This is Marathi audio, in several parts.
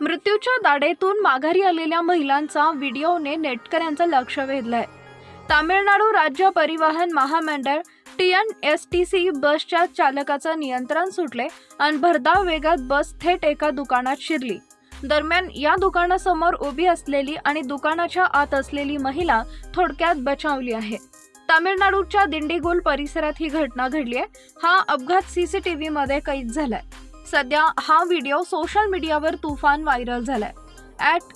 मृत्यूच्या दाडेतून माघारी आलेल्या महिलांचा व्हिडिओने नेटकऱ्यांचं लक्ष वेधलंय. तामिळनाडू राज्य परिवहन महामंडळ T N S T C बसच्या चालकाचं नियंत्रण सुटले आणि भरधाव वेगात बस थेट एका दुकानात शिरली. दरम्यान या दुकानासमोर उभी असलेली आणि दुकानाच्या आत असलेली महिला थोडक्यात बचावली आहे. तामिळनाडूच्या दिंडीगुल परिसरात ही घटना घडली आहे हा अपघात सीसीटीव्ही मध्ये कैद झालाय. सध्या हा व्हिडिओ सोशल मीडियावर तुफान व्हायरल झालाय. ॲट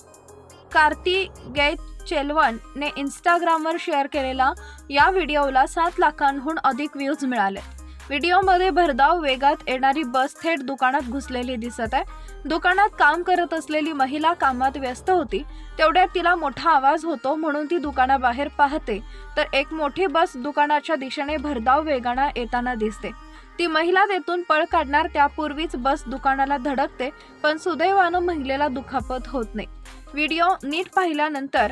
कार्ती गैत चेलवन ने इंस्टाग्रामवर शेअर केलेला या व्हिडिओला सात लाखांहून अधिक व्ह्यूज मिळाले. व्हिडिओमध्ये भरधाव वेगात येणारी बस थेट दुकानात घुसलेली दिसत आहे. दुकानात काम करत असलेली महिला कामात व्यस्त होती. तेवढ्यात तिला मोठा आवाज होतो म्हणून ती दुकानाबाहेर पाहते. तर एक मोठी बस दुकानाच्या दिशेने भरधाव वेगानं येताना दिसते. ती महिला तेथून पळ काढणार त्यापूर्वीच बस दुकानाला धडकते पण सुदैवानं महिलेला दुखापत होत नाही. व्हिडिओ नीट पाहिल्यानंतर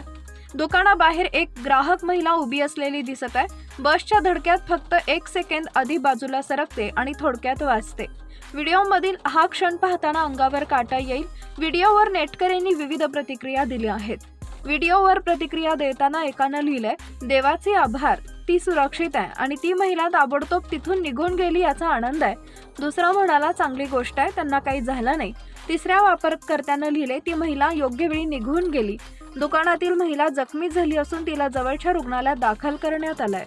दुकानाबाहेर एक ग्राहक महिला उभी असलेली दिसत आहे. बसच्या धडक्यात फक्त एक सेकंद आधी बाजूला सरकते आणि थोडक्यात वाचते व्हिडिओमधील हा क्षण पाहताना अंगावर काटा येईल. व्हिडिओवर नेटकऱ्यांनी विविध प्रतिक्रिया दिल्या आहेत. व्हिडिओवर प्रतिक्रिया देताना एकानं लिहिलंय देवाचे आभार. ती सुरक्षित आहे आणि ती महिला ताबडतोब तिथून निघून गेली याचा आनंद आहे. दुसरा म्हणाला चांगली गोष्ट आहे त्यांना काही झालं नाही. तिसऱ्या वापरकर्त्यानं लिहिले ती महिला योग्य वेळी निघून गेली. दुकानातील महिला जखमी झाली असून तिला जवळच्या रुग्णालयात दाखल करण्यात आलंय.